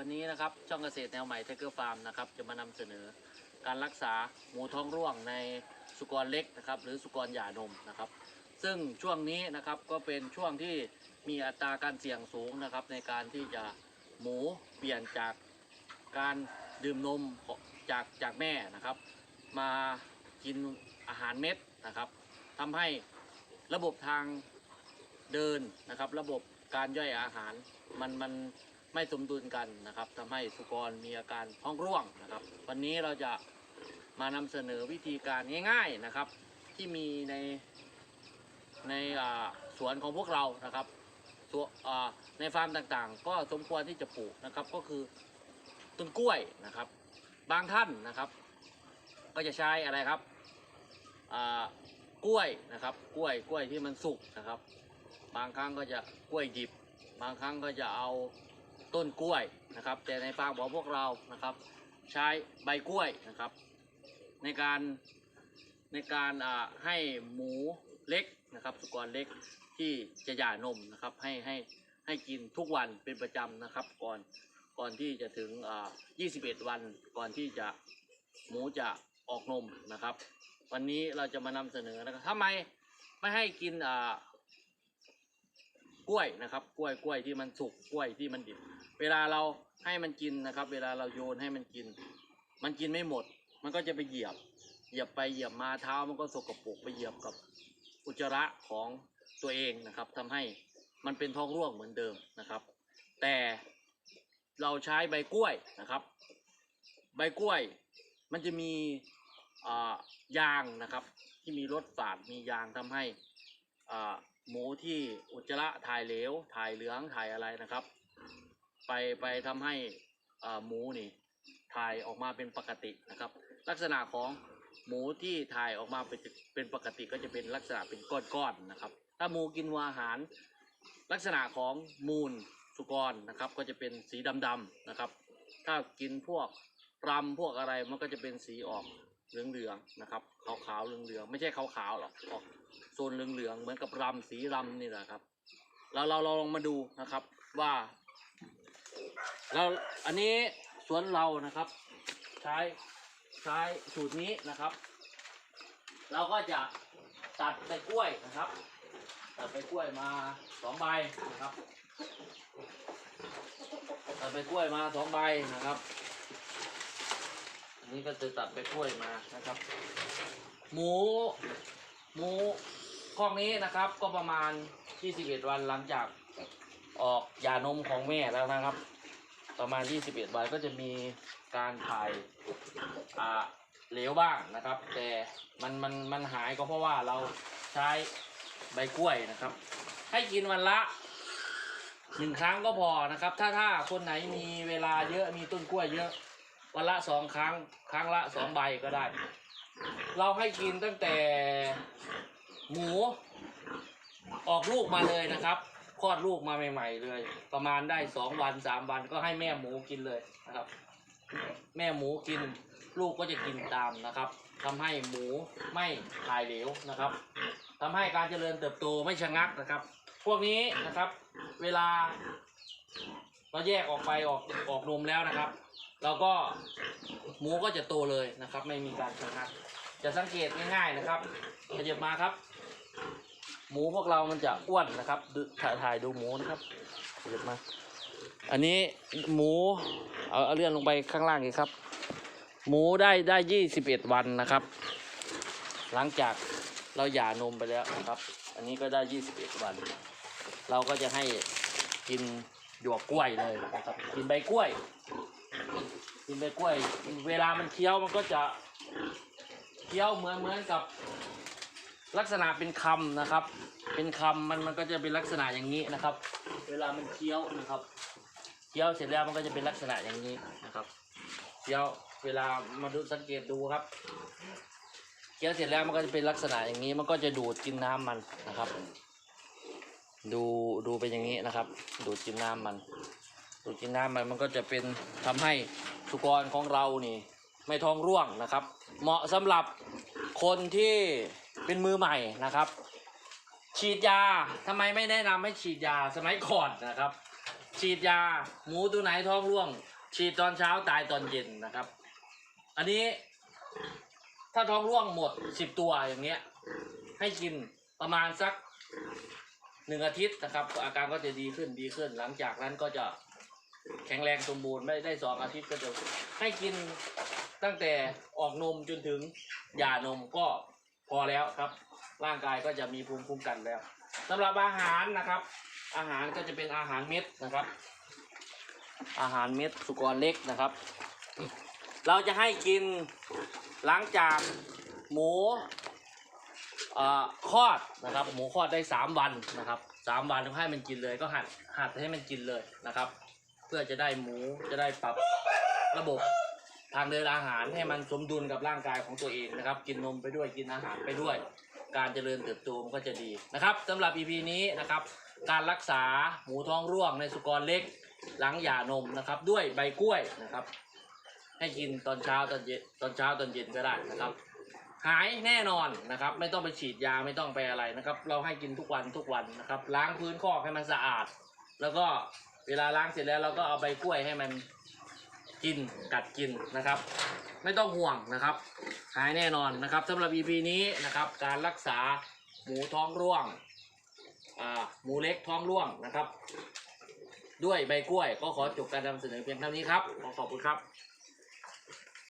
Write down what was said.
วันนี้นะครับช่องเกษตรแนวใหม่ไทเกอร์ฟาร์มนะครับจะมานำเสนอการรักษาหมูท้องร่วงในสุกรเล็กนะครับหรือสุกรหย่านมนะครับ ซึ่งช่วงนี้นะครับก็เป็นช่วงที่มีอัตราการเสี่ยงสูงนะครับ ในการที่จะหมูเปลี่ยนจากการดื่มนมจากจากแม่นะครับ มากินอาหารเม็ดนะครับทำให้ระบบทางเดินนะครับ ระบบการย่อยอาหารมันมัน ไม่สมดุลกันนะครับทำให้สุกรมีอาการท้องร่วงนะครับ วันนี้เราจะมานำเสนอวิธีการง่ายๆนะครับ ที่มีในในสวนของพวกเรานะครับในฟาร์มต่างๆ ก็สมควรที่จะปลูกนะครับ ก็คือต้นกล้วยนะครับ บางท่านนะครับ ก็จะใช้อะไรครับกล้วยนะครับ กล้วยกล้วยที่มันสุกนะครับ บางครั้งก็จะกล้วยดิบบางครั้งก็จะเอา ต้นกล้วยนะครับ แต่ในฟาร์มของพวกเรานะครับ ใช้ใบกล้วยนะครับ ในการในการให้หมูเล็กนะครับ สุกรเล็กที่จะหย่านมนะครับ ให้ให้ให้กินทุกวันเป็นประจำนะครับ ก่อนก่อนที่จะถึง 21 วันก่อนที่จะหมูจะออกนมนะครับ วันนี้เราจะมานำเสนอนะครับทำไมไม่ให้กินอ่า กล้วยนะครับ กล้วยกล้วยที่มันสุกกล้วยที่มันดิบ เวลาเราให้มันกินนะครับ เวลาเราโยนให้มันกิน มันกินไม่หมด มันก็จะไปเหยียบ เหยียบไปเหยียบมาเท้ามันก็สกปรกไปเหยียบกับอุจจาระของตัวเองนะครับทำให้มันเป็นท้องร่วงเหมือนเดิมนะครับ แต่เราใช้ใบกล้วยนะครับ ใบกล้วยมันจะมีอ่ายางนะครับ ที่มีรสฝาดมียางทำให้อ่า หมูที่อุจจาระถ่ายเหลวถ่ายเหลืองถ่ายอะไรนะครับ ไปไปทำให้อ่าหมูนี่ถ่ายออกมาเป็นปกตินะครับ ลักษณะของหมูที่ถ่ายออกมาเป็นเป็นปกติก็จะเป็นลักษณะเป็นก้อนๆนะครับ ถ้าหมูกินหัวอาหาร ลักษณะของมูลสุกรนะครับ ก็จะเป็นสีดำๆนะครับ ถ้ากินพวกรำพวกอะไรมันก็จะเป็นสีออก เหลืองๆนะครับขาวๆเหลืองๆไม่ใช่ขาวๆหรอกออกโซนเหลืองๆเหมือนกับรำสีรำนี่แหละครับเราเราเราลองมาดูนะครับว่าเราอันนี้สวนเรานะครับ ใช้ใช้สูตรนี้นะครับ เราก็จะตัดใบกล้วยนะครับ ตัดใบกล้วยมาสองใบนะครับตัดใบกล้วยมาสองใบนะครับ นนี้ก็จะตัดใบกล้วยมานะครับ หมู หมูข้องนี้นะครับ ก็ประมาณ21วันหลังจากออกยานมของแม่แล้วนะครับ ประมาณ21วันก็จะมีการถ่ายอ่าเหลวบ้างนะครับ แต่มันมันมันหายก็เพราะว่าเราใช้ใบกล้วยนะครับ ให้กินวันละหนึ่งครั้งก็พอนะครับ ถ้าถ้าคนไหนมีเวลาเยอะมีต้นกล้วยเยอะ วันละสองครั้ง ครั้งละสองใบก็ได้ เราให้กินตั้งแต่หมูออกลูกมาเลยนะครับคลอดลูกมาใหม่ ๆ เลย ประมาณได้สองวันสามวันก็ให้แม่หมูกินเลยนะครับ แม่หมูกินลูกก็จะกินตามนะครับทำให้หมูไม่ถ่ายเหลวนะครับทำให้การเจริญเติบโตไม่ชะงักนะครับ พวกนี้นะครับ เวลาเราแยกออกไปออกออกนมแล้วนะครับ เราก็หมูก็จะโตเลยนะครับ ไม่มีการชะงักจะสังเกตง่ายๆนะครับขยับมาครับ หมูพวกเรามันจะอ้วนนะครับถ่ายถ่ายดูหมูนะครับขยับมา อันนี้หมูเอาเอาเลื่อนลงไปข้างล่างอีกครับ หมูได้ได้ยี่สิบเอ็ดวันนะครับ หลังจากเราหย่านมไปแล้วนะครับ อันนี้ก็ได้ยี่สิบเอ็ดวัน เราก็จะให้กินหยวกกล้วยเลยนะครับ กินใบกล้วย กินใบกล้วย เวลามันเคี้ยวมันก็จะเคี้ยวเหมือนเหมือนกับลักษณะเป็นคำนะครับ เป็นคำมันมันก็จะเป็นลักษณะอย่างนี้นะครับ เวลามันเคี้ยวนะครับ เคี้ยวเสร็จแล้วมันก็จะเป็นลักษณะอย่างนี้นะครับ เคี้ยวเวลามาดูสังเกตดูครับ เคี้ยวเสร็จแล้วมันก็จะเป็นลักษณะอย่างนี้ มันก็จะดูดกินน้ำมันนะครับ ดูดูเป็นอย่างนี้นะครับ ดูดกินน้ำมัน ดูดกินน้ำมันมันก็จะเป็นทำให้ สุกรของเรานี่ไม่ท้องร่วงนะครับ เหมาะสำหรับคนที่เป็นมือใหม่นะครับ ฉีดยาทำไมไม่แนะนำให้ฉีดยาสมัยก่อนนะครับ ฉีดยาหมูตัวไหนท้องร่วง ฉีดตอนเช้าตายตอนเย็นนะครับ อันนี้ถ้าท้องร่วงหมดสิบตัวอย่างเงี้ย ให้กินประมาณสักหนึ่งอาทิตย์นะครับ อาการก็จะดีขึ้นดีขึ้น หลังจากนั้นก็จะ แข็งแรงสมบูรณ์ไม่ได้สองอาทิตย์ก็จะให้กินตั้งแต่ออกนมจนถึงหย่านมก็พอแล้วครับ ร่างกายก็จะมีภูมิคุ้มกันแล้วสำหรับอาหารนะครับ อาหารก็จะเป็นอาหารเม็ดนะครับ อาหารเม็ดสุกรเล็กนะครับ เราจะให้กินหลังจากหมูเอ่อคลอดนะครับ หมูคลอดได้สามวันนะครับสามวันให้มันกินเลยก็หัดหัดให้มันกินเลยนะครับ เพื่อจะได้หมูจะได้ปรับระบบทางเดินอาหารให้มันสมดุลกับร่างกายของตัวเองนะครับ กินนมไปด้วยกินอาหารไปด้วย การเจริญเติบโตมันก็จะดีนะครับสำหรับ EP นี้นะครับ การรักษาหมูท้องร่วงในสุกรเล็กหลังหย่านมนะครับ ด้วยใบกล้วยนะครับ ให้กินตอนเช้าตอนเย็นตอนเช้าตอนเย็นก็ได้นะครับ หายแน่นอนนะครับ ไม่ต้องไปฉีดยาไม่ต้องไปอะไรนะครับ เราให้กินทุกวันทุกวันนะครับ ล้างพื้นคอกให้มันสะอาด แล้วก็ เวลาล้างเสร็จแล้วเราก็เอาใบกล้วยให้มันกินกัดกินนะครับ ไม่ต้องห่วงนะครับ หายแน่นอนนะครับสำหรับ EP นี้นะครับ การรักษาหมูท้องร่วงหมูเล็กท้องร่วงนะครับ ด้วยใบกล้วยก็ขอจบการนำเสนอเพียงเท่านี้ครับขอขอบคุณครับ